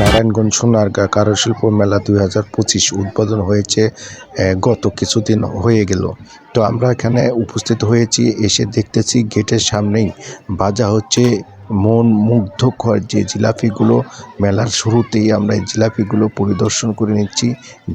নারায়ণগঞ্জ সোনারগাঁ কারুশিল্প মেলা দুই হাজার পঁচিশ উদ্বোধন হয়েছে গত কিছুদিন হয়ে গেল। তো আমরা এখানে উপস্থিত হয়েছি, এসে দেখতেছি গেটের সামনেই বাজা হচ্ছে মন মুগ্ধকর যে জিলাপিগুলো মেলার শুরুতেই আমরা এই জিলাপিগুলো পরিদর্শন করে নিচ্ছি।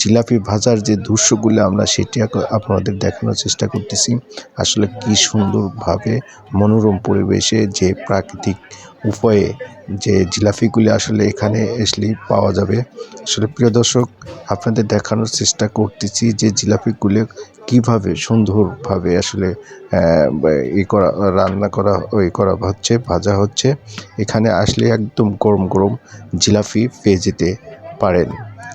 জিলাপি ভাজার যে দৃশ্যগুলো আমরা সেটি আপনাদের দেখানোর চেষ্টা করতেছি। আসলে কি সুন্দরভাবে মনোরম পরিবেশে যে প্রাকৃতিক উপায়ে যে জিলাপিগুলি আসলে এখানে আসলেই পাওয়া যাবে। আসলে প্রিয় দর্শক আপনাদের দেখানোর চেষ্টা করতেছি যে জিলাপিগুলো কীভাবে সুন্দরভাবে আসলে ই করা রান্না করা ওই করা হচ্ছে ভাজা হচ্ছে। এখানে আসলে একদম গরম গরম জিলাপি পেয়ে যেতে পারেন।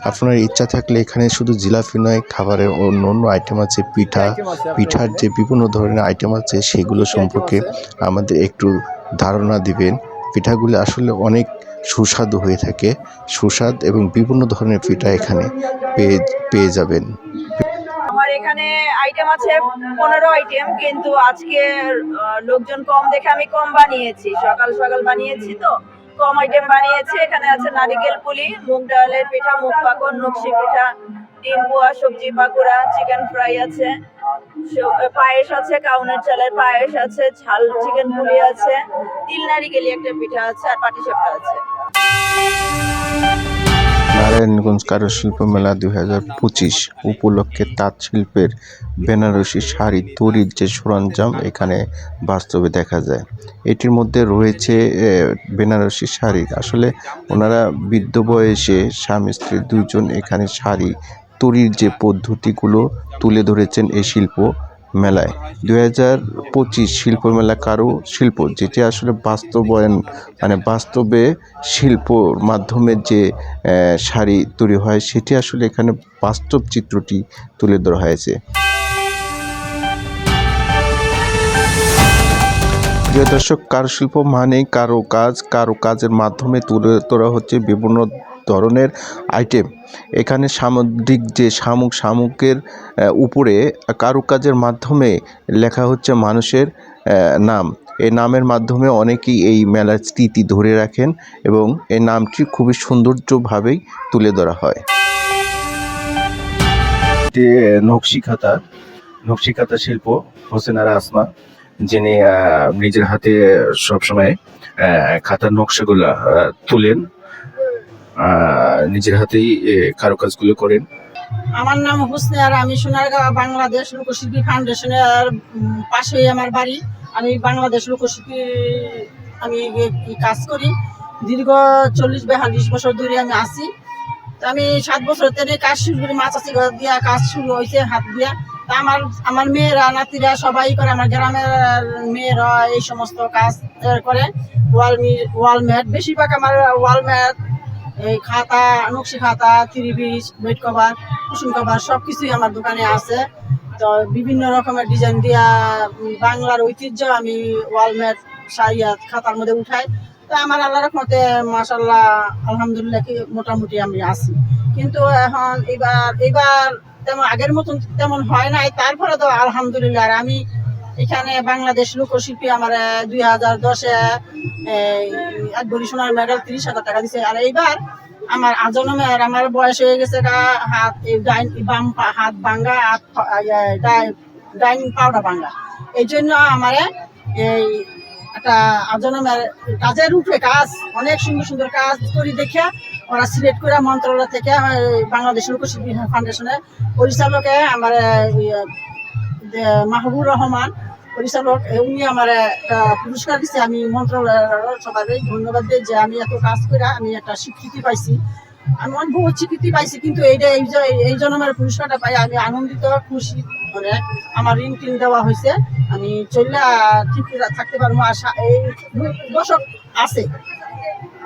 আপনার ইচ্ছা থাকলে এখানে শুধু জিলাপি নয় খাবারের অন্য অন্য আইটেম আছে পিঠা। পিঠার যে বিভিন্ন ধরনের আইটেম আছে সেগুলো সম্পর্কে আমাদের একটু ধারণা দিবেন। পিঠাগুলো আসলে অনেক সুস্বাদু হয়ে থাকে। সুস্বাদ এবং বিভিন্ন ধরনের পিঠা এখানে পেয়ে পেয়ে যাবেন। আমার এখানে আইটেম আছে পনেরো আইটেম কিন্তু আজকে লোকজন কম দেখে আমি কম বানিয়েছি। সকাল সকাল বানিয়েছি তো, কম আইটেম বানিয়েছি। এখানে আছে নারিকেল পুলি, মুগ ডালের পিঠা, মুগ পাকন নকশি পিঠা ডিম পোয়া সবজি চিকেন ফ্রাই আছে। পায়েস আছে, কাউনের চালের পায়েস আছে, ঝাল চিকেন পুলি আছে তিল নারিকেলি একটা পিঠা আছে, আর আছে। নারায়ণগঞ্জ কারুশিল্প মেলা দুই হাজার পঁচিশ উপলক্ষে তাঁত শিল্পের বেনারসি শাড়ি তৈরির যে সরঞ্জাম এখানে বাস্তবে দেখা যায়। এটির মধ্যে রয়েছে বেনারসি শাড়ি। আসলে ওনারা বৃদ্ধ বয়সে স্বামী স্ত্রী দুজন এখানে শাড়ি তৈরির যে পদ্ধতিগুলো তুলে ধরেছেন এই শিল্প মেলায়। দু হাজার পঁচিশ শিল্প মেলা কারু শিল্প? যেটি আসলে বাস্তবায়ন মানে বাস্তবে শিল্পর মাধ্যমে যে শাড়ি তৈরি হয়, সেটি আসলে এখানে বাস্তব চিত্রটি তুলে ধরা হয়েছে। দর্শক, কারুশিল্প মানে কারও কাজ কারও কাজের মাধ্যমে তুলে ধরা হচ্ছে বিভিন্ন ধরনের আইটেম এখানে সামুদ্রিক যে শামুক, শামুকের উপরে কারুকাজের মাধ্যমে লেখা হচ্ছে মানুষের নাম। এই নামের মাধ্যমে অনেকেই এই মেলার স্মৃতি ধরে রাখেন এবং এই নামটি খুবই সৌন্দর্যভাবেই তুলে ধরা হয়। নকশিখাতা নকশিখাতা শিল্প হোসেনারা আসমা, যিনি নিজের হাতে সবসময় খাতার নকশাগুলা তুলেন। নিজের হাতেই কারুকাজগুলো করেন। আমার নাম হোসনে আর আমি সোনারগাঁও বাংলাদেশ লোকশিল্পী ফাউন্ডেশনের পাশেই আমার বাড়ি। আমি বাংলাদেশ লোকশিল্পী, আমি কাজ করি। দীর্ঘ চল্লিশ বেয়াল্লিশ বছর ধরে আমি আছি। তো আমি সাত বছর থেকে কাজ শুরু করি, মাছ চাষি দিয়া, কাজ শুরু হয়েছে হাত দিয়া। তা আমার আমার মেয়েরা, নাতিরা সবাই করে, আমার গ্রামের মেয়েরা এই সমস্ত কাজ করে। ওয়াল ওয়াল ম্যাট বেশিরভাগ আমার ওয়াল ম্যাট এই খাতা, নকশি খাতা ত্রিবিশ বেড কভার, কুসুম কভার সব কিছুই আমার দোকানে আছে। তো বিভিন্ন রকমের ডিজাইন দিয়া বাংলার ঐতিহ্য আমি ওয়ালমেট, সারিয়াত খাতার মধ্যে উঠাই। তো আমার আল্লাহ রহমতে মাসাল্লাহ আলহামদুলিল্লাহ কি মোটামুটি আমি আছি। কিন্তু এখন এবার এবার তেমন আগের মতন তেমন হয় নাই। তারপরে তো আলহামদুলিল্লাহ, আর আমি এখানে বাংলাদেশ লোকশিল্পী আমার দুই হাজার দশে এক ভরি সোনার মেডেল তিরিশ হাজার টাকা দিছে। আর এইবার আমার আজনমের আমার বয়স হয়ে গেছে হাত ডাইন বাম হাত ভাঙ্গা, হাত ডাই- ডাইন পাউডার ভাঙ্গা। এই জন্য আমার এই একটা আজনমের কাজের উপরে কাজ, অনেক সুন্দর সুন্দর কাজ করি দেখে, ওরা সিলেক্ট করে মন্ত্রণালয় থেকে বাংলাদেশ লোকশিল্পী ফাউন্ডেশনের পরিচালকে আমার মাহবুর রহমান পরিচালক উনি আমার একটা পুরস্কার দিচ্ছে আমি মন্ত্রণালয়ের সবাই ধন্যবাদ দিই যে আমি এত কাজ করে আমি একটা স্বীকৃতি পাইছি। আমি অনেক বহুত স্বীকৃতি পাইছি, কিন্তু এইটা এই যে এই জন্য আমার পুরস্কারটা পাই আমি আনন্দিত, খুশি মানে আমার ঋণ টিন দেওয়া হয়েছে আমি চললে ঠিক থাকতে পারব আশা এই দশক আছে।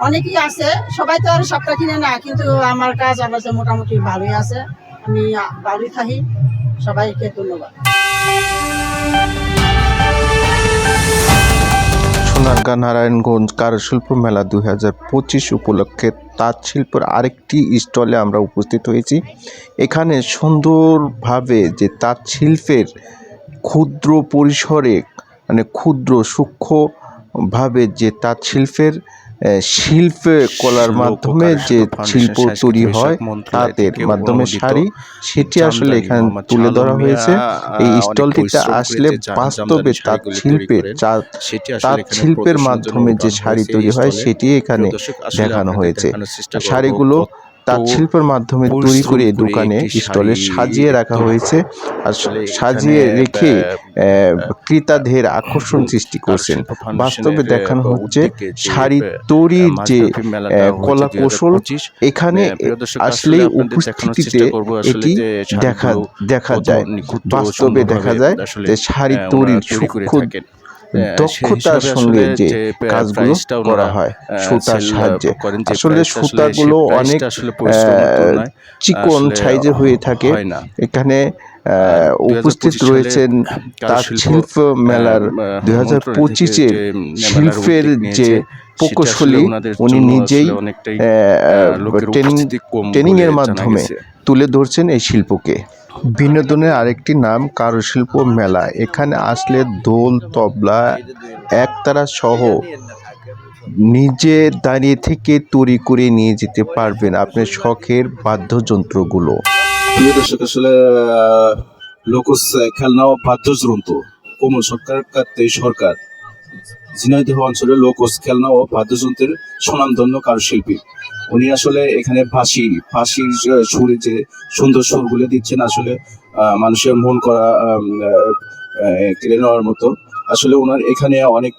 অনেকেই আছে, সবাই তো আর সবটা কিনে না, কিন্তু আমার কাজ আমার কাছে মোটামুটি ভালোই আছে। আমি ভালোই থাকি, সবাইকে ধন্যবাদ। সোনারগাঁ নারায়ণগঞ্জ কারুশিল্প মেলা দুই হাজার পঁচিশ উপলক্ষে তাঁত শিল্পের আরেকটি স্টলে আমরা উপস্থিত হয়েছি। এখানে সুন্দরভাবে যে তাঁত শিল্পের ক্ষুদ্র পরিসরে মানে ক্ষুদ্র সূক্ষ্মভাবে যে তাঁত শিল্পের শিল্প কলার মাধ্যমে যে শিল্প তৈরি হয় তাদের মাধ্যমে শাড়ি সেটি আসলে এখানে তুলে ধরা হয়েছে। এই স্টলটিতে আসলে বাস্তবে তাঁত শিল্পের তাঁত শিল্পের মাধ্যমে যে শাড়ি তৈরি হয় সেটি এখানে দেখানো হয়েছে। শাড়িগুলো তাঁত শিল্পের মাধ্যমে তৈরি করে দোকানে স্টলে সাজিয়ে রাখা হয়েছে আর সাজিয়ে রেখে ক্রেতাদের আকর্ষণ সৃষ্টি করছেন। বাস্তবে দেখানো হচ্ছে শাড়ি তৈরির যে কলা কৌশল এখানে আসলেই উপস্থিতিতে এটি দেখা দেখা যায়। বাস্তবে দেখা যায় যে শাড়ি তৈরির সূক্ষ্ম দক্ষতার সঙ্গে যে কাজগুলো করা হয় সুতার সাহায্যে। আসলে সুতাগুলো অনেক চিকন সাইজে হয়ে থাকে। এখানে উপস্থিত রয়েছেন তার শিল্প মেলার দুই হাজার পঁচিশের শিল্পের যে প্রকৌশলী উনি নিজেই ট্রেনিং ট্রেনিং এর মাধ্যমে তুলে ধরছেন এই শিল্পকে। বিনোদনের আরেকটি নাম কারুশিল্প মেলা। এখানে আসলে দোল, তবলা, একতারা সহ নিজে দাঁড়িয়ে থেকে তৈরি করে নিয়ে যেতে পারবেন আপনার শখের বাদ্যযন্ত্রগুলো। দর্শক, আসলে লোকস খেলনা বাদ্যযন্ত্র। কোমল সরকার সরকার। ঝিনাইদহ অঞ্চলে লোকস খেলনা ও বাদ্যযন্ত্রের সুনামধন্য কারুশিল্পী। উনি আসলে এখানে ফাঁসি ফাঁসির সুরে যে সুন্দর সুরগুলো দিচ্ছেন আসলে মানুষের মন করা কেড়ে নেওয়ার মতো। আসলে ওনার এখানে অনেক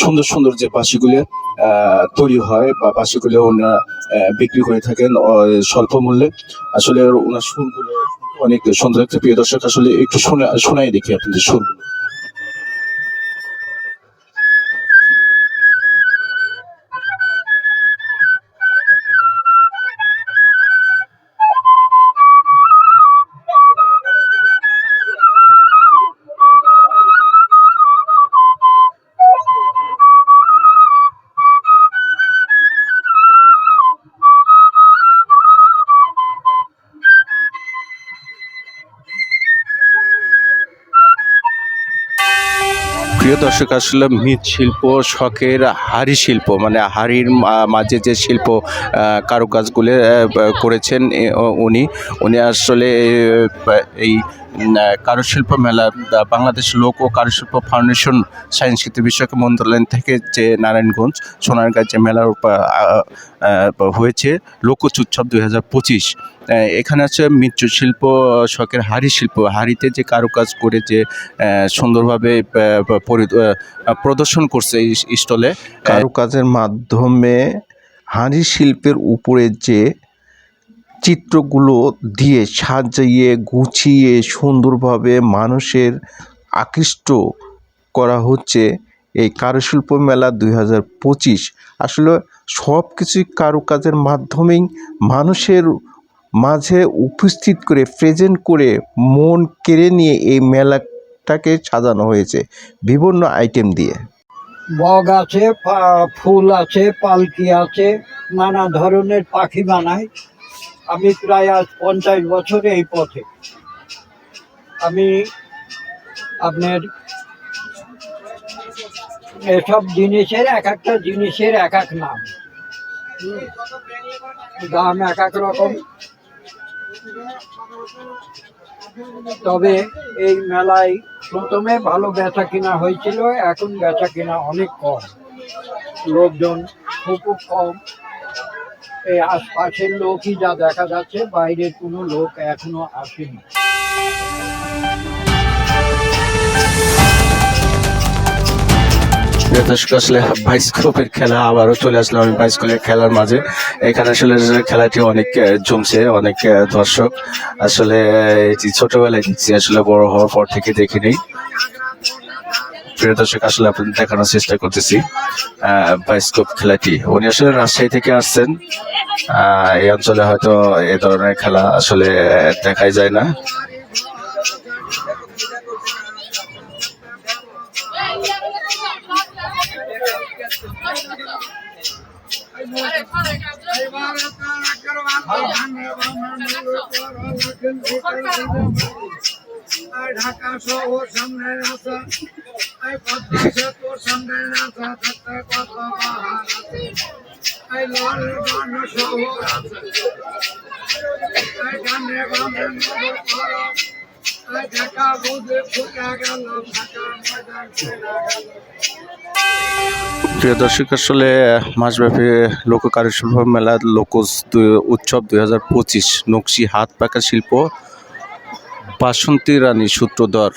সুন্দর সুন্দর যে বাঁশিগুলো আহ, তৈরি হয় বা বাঁশিগুলো ওনারা বিক্রি করে থাকেন স্বল্প মূল্যে। আসলে ওনার সুরগুলো অনেক সুন্দর। একটা প্রিয় দর্শক আসলে একটু শোনা শোনাই দেখি আপনাদের সুরগুলো প্রিয় দর্শক, আসলে মৃৎশিল্প শখের হাড়ি শিল্প মানে হাড়ির মাঝে যে শিল্প কারুকাজগুলো করেছেন উনি। উনি আসলে এই কারুশিল্প মেলা বাংলাদেশ লোক ও কারুশিল্প ফাউন্ডেশন সাংস্কৃতিক বিষয়ক মন্ত্রণালয় থেকে যে নারায়ণগঞ্জ সোনারগাঁ যে মেলার হয়েছে লোকচ উৎসব দুই হাজার পঁচিশ। এখানে আছে মৃৎশিল্প, শখের হাড়ি শিল্প। হাড়িতে যে কারুকাজ করে যে সুন্দরভাবে প্রদর্শন করছে স্টলে। কারুকাজের মাধ্যমে হাঁড়ি শিল্পের উপরে যে চিত্রগুলো দিয়ে সাজিয়ে, গুছিয়ে সুন্দরভাবে মানুষের আকৃষ্ট করা হচ্ছে এই কারুশিল্প মেলা দুই হাজার পঁচিশ। আসলে সব কিছুই কারুকাজের মাধ্যমেই মানুষের মাঝে উপস্থিত করে প্রেজেন্ট করে মন কেড়ে নিয়ে এই মেলাটাকে সাজানো হয়েছে বিভিন্ন আইটেম দিয়ে। বগ আছে ফুল আছে, পালকি আছে, নানা ধরনের পাখি বানাই আমি প্রায় আজ পঞ্চাশ বছর এই পথে। আমি আপনার এসব জিনিসের এক একটা জিনিসের এক এক নাম। দাম এক এক রকম। তবে এই মেলায় প্রথমে ভালো বেচা কিনা হয়েছিল, এখন বেচা কিনা অনেক কম। লোকজন খুব খুব কম। এই আশপাশের লোকই যা দেখা যাচ্ছে, বাইরের কোনো লোক এখনও আসেনি। দর্শক আসলে খেলা আবারও চলে আসলাম আমি বাইস্কোপের খেলার মাঝে। এখানে আসলে খেলাটি অনেক জমছে, অনেক দর্শক। আসলে ছোটবেলায় দেখছি, আসলে বড় হওয়ার পর থেকে দেখিনি প্রিয় দর্শক, আসলে আপনাদের দেখানোর চেষ্টা করতেছি বাইস্কোপ খেলাটি। উনি আসলে রাজশাহী থেকে আসছেন। এই অঞ্চলে হয়তো এ ধরনের খেলা আসলে দেখাই যায় না। ঢাকা শহর সামনে আসা এই পদ্মা কত আছে। গান শহর আছে পাড়া এই দেখা বুঝে ফুটা গেল ফাঁকা ময়দান গেল। প্রিয় দর্শক, আসলে মাসব্যাপী লোক কারুশিল্প মেলা লোকজ উৎসব দুই হাজার পঁচিশ নকশি হাত পাকা শিল্প বাসন্তী রানী সূত্রধর।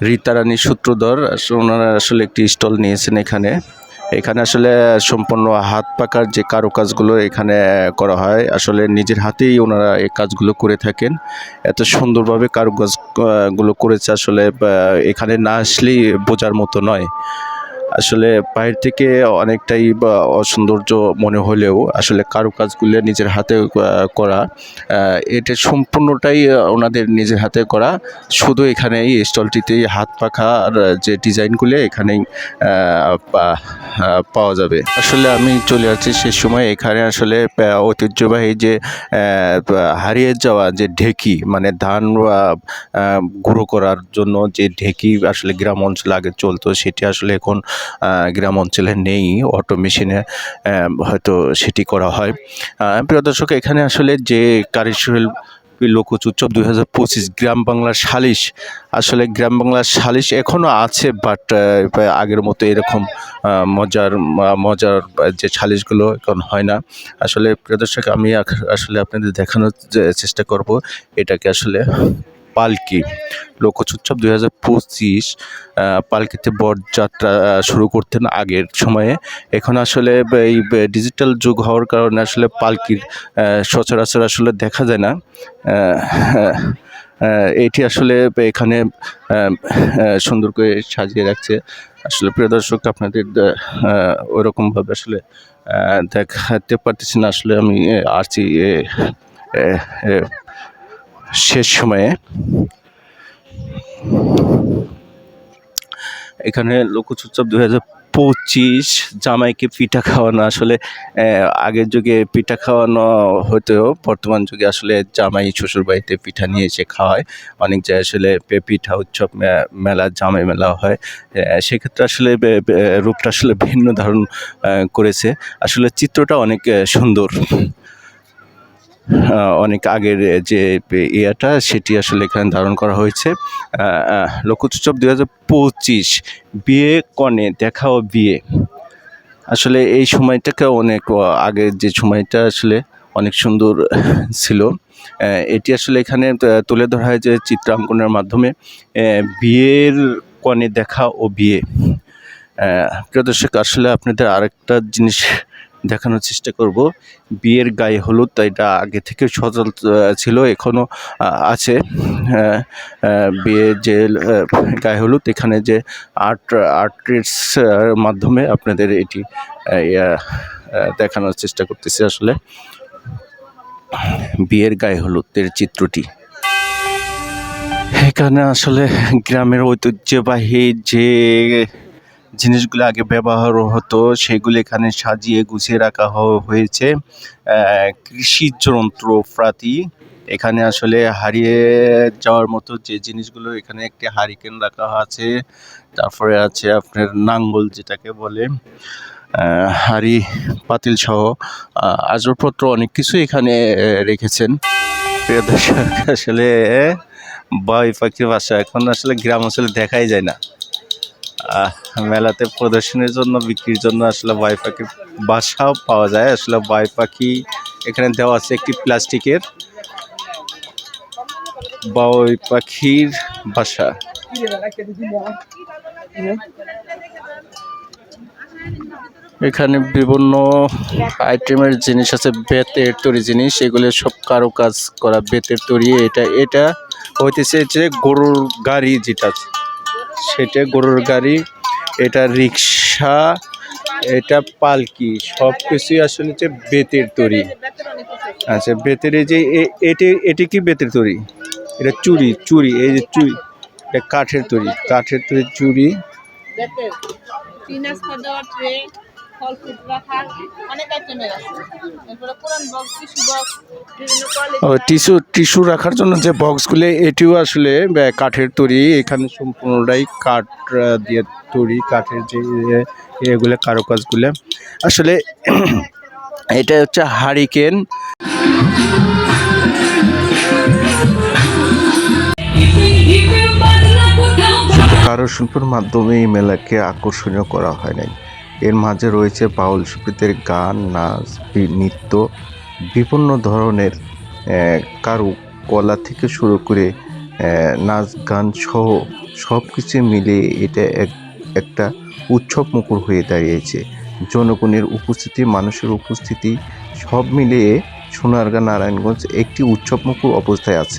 রীতা রানী সূত্রধর ওনারা আসলে একটি স্টল নিয়েছেন এখানে। এখানে আসলে সম্পূর্ণ হাত পাকার যে কারুকাজগুলো এখানে করা হয় আসলে নিজের হাতেই ওনারা এই কাজগুলো করে থাকেন। এত সুন্দরভাবে কারুকাজ আহ, করেছে আসলে এখানে না আসলেই বোঝার মতো নয়। আসলে বাইরে থেকে অনেকটাই অসৌন্দর্য মনে হলেও আসলে কারুকাজগুলো নিজের হাতে করা এটা সম্পূর্ণটাই ওনাদের নিজের হাতে করা। শুধু এখানে এই স্টলটিতেই হাত পাখার যে ডিজাইনগুলো এখানেই পাওয়া যাবে। আসলে আমি চলে যাচ্ছি সে সময় এখানে আসলে ঐতিহ্যবাহী যে হারিয়ে যাওয়া যে ঢেকি মানে ধান গুঁড়ো করার জন্য যে ঢেকি আসলে গ্রাম অঞ্চলে আগে চলতো, সেটি আসলে এখন গ্রাম অঞ্চলে নেই অটো মেশিনে হয়তো সেটি করা হয়। প্রিয় দর্শক, এখানে আসলে যে কারিশিল্প লোকজ উৎসব দুই হাজার পঁচিশ, গ্রাম বাংলার সালিশ, আসলে গ্রাম বাংলার সালিশ এখনও আছে বাট আগের মতো এরকম মজার মজার যে সালিশগুলো এখন হয় না। আসলে প্রিয় দর্শক, আমি আসলে আপনাদের দেখানোর চেষ্টা করব, এটাকে আসলে পালকি। লোকজ উৎসব দুই হাজার পঁচিশ পালকিতে বরযাত্রা শুরু করতেন আগের সময়ে। এখন আসলে এই ডিজিটাল যুগ হওয়ার কারণে আসলে পালকির সচরাচর আসলে দেখা যায় না। এটি আসলে এখানে সুন্দর করে সাজিয়ে রাখছে। আসলে প্রিয় দর্শক আপনাদের আহ, ওরকমভাবে আসলে দেখাতে পারতেছি না। আসলে আমি আসছি শেষ সময়ে এখানে লোকজ উৎসব দুই হাজার পঁচিশ, জামাইকে পিঠা খাওয়ানো, আসলে আগের যুগে পিঠা খাওয়ানো হতেও বর্তমান যুগে আসলে জামাই শ্বশুর বাড়িতে পিঠা নিয়ে এসে খাওয়ায়। অনেক জায়গায় আসলে পিঠা উৎসব মেলা, জামাই মেলা হয়। সেক্ষেত্রে আসলে রূপটা আসলে ভিন্ন ধারণ করেছে। আসলে চিত্রটা অনেক সুন্দর। অনেক আগের যে ইয়েটা, সেটি আসলে এখানে ধারণ করা হয়েছে। লোকোৎসব দুই হাজার পঁচিশ, বিয়ে কনে, দেখা ও বিয়ে। আসলে এই সময়টাকে অনেক আগের যে সময়টা আসলে অনেক সুন্দর ছিল এটি আসলে এখানে তুলে ধরা হয় যে চিত্রাঙ্কনের মাধ্যমে বিয়ের কনে, দেখা ও বিয়ে। প্রিয় দর্শক, আসলে আপনাদের আরেকটা জিনিস দেখানোর চেষ্টা করব। বিয়ের গায়ে হলুদ, এটা আগে থেকে সচল ছিল এখনও আছে। বিয়ের যে গায়ে হলুদ, এখানে যে আর্ট, আর্টিস্ট মাধ্যমে আপনাদের এটি দেখানোর চেষ্টা করতেছি আসলে। বিয়ের গায়ে হলুদের চিত্রটি। এখানে আসলে গ্রামের ঐতিহ্যবাহী যে জিনিসগুলো আগে ব্যবহার হতো, সেগুলো এখানে সাজিয়ে গুছিয়ে রাখা হয়েছে। কৃষি যন্ত্রপাতি এখানে আসলে হারিয়ে যাওয়ার মতো যে জিনিসগুলো, এখানে একটি হারিকেন রাখা আছে। তারপরে আছে আপনার নাঙ্গল যেটাকে বলে। হাড়ি, পাতিল সহ আসবাবপত্র অনেক কিছু এখানে রেখেছেন। প্রিয় দর্শক, আসলে বাই পাখির বাসা এখন আসলে গ্রাম অঞ্চলে দেখাই যায় না। মেলাতে প্রদর্শনীর জন্য বিক্রির জন্য আসলে বাই পাখির বাসাও পাওয়া যায়। আসলে বাই পাখি এখানে দেওয়া আছে একটি প্লাস্টিকের বাই পাখির বাসা। এখানে বিভিন্ন আইটেমের জিনিস আছে বেতের তৈরি জিনিস। এগুলো সব কারও কাজ করা বেতের তৈরি। এটা এটা হইতেছে যে গরুর গাড়ি যেটা আছে, সেটা গরুর গাড়ি, এটা রিক্সা, এটা পালকি, সব কিছুই আসলে হচ্ছে বেতের তৈরি। আচ্ছা বেতের যে এটি এটি কি বেতের তৈরি? এটা চুরি চুরি, এই যে চুরি, এটা কাঠের তৈরি কাঠের তৈরি চুরি। ফল ফ্রুট রাখার অনেক আইটেমের আছে। এরপরে কোরআন বক্স টিস্যু বক্স বিভিন্ন ও কোয়ালিটি টিস্যু টিস্যু রাখার জন্য যে বক্সগুলো এটিও আসলে কাঠের তৈরি এখানে সম্পূর্ণটাই কাঠ দিয়ে তৈরি কাঠের যে এগুলো কারুকাজগুলো। আসলে এটা হচ্ছে হারিকেন। কারুশিল্পের মাধ্যমে এই মেলাকে আকর্ষণীয় করা হয় নাই। এর মাঝে রয়েছে বাউল শিল্পীদের গান নাচ নৃত্য বিভিন্ন ধরনের আহ, কারু কলা থেকে শুরু করে নাচ গান সহ সব কিছু মিলিয়ে এটা এক একটা উৎসব মুখর হয়ে দাঁড়িয়েছে। জনগণের উপস্থিতি মানুষের উপস্থিতি সব মিলিয়ে সোনারগাঁ নারায়ণগঞ্জ একটি উৎসবমুখর অবস্থায় আছে।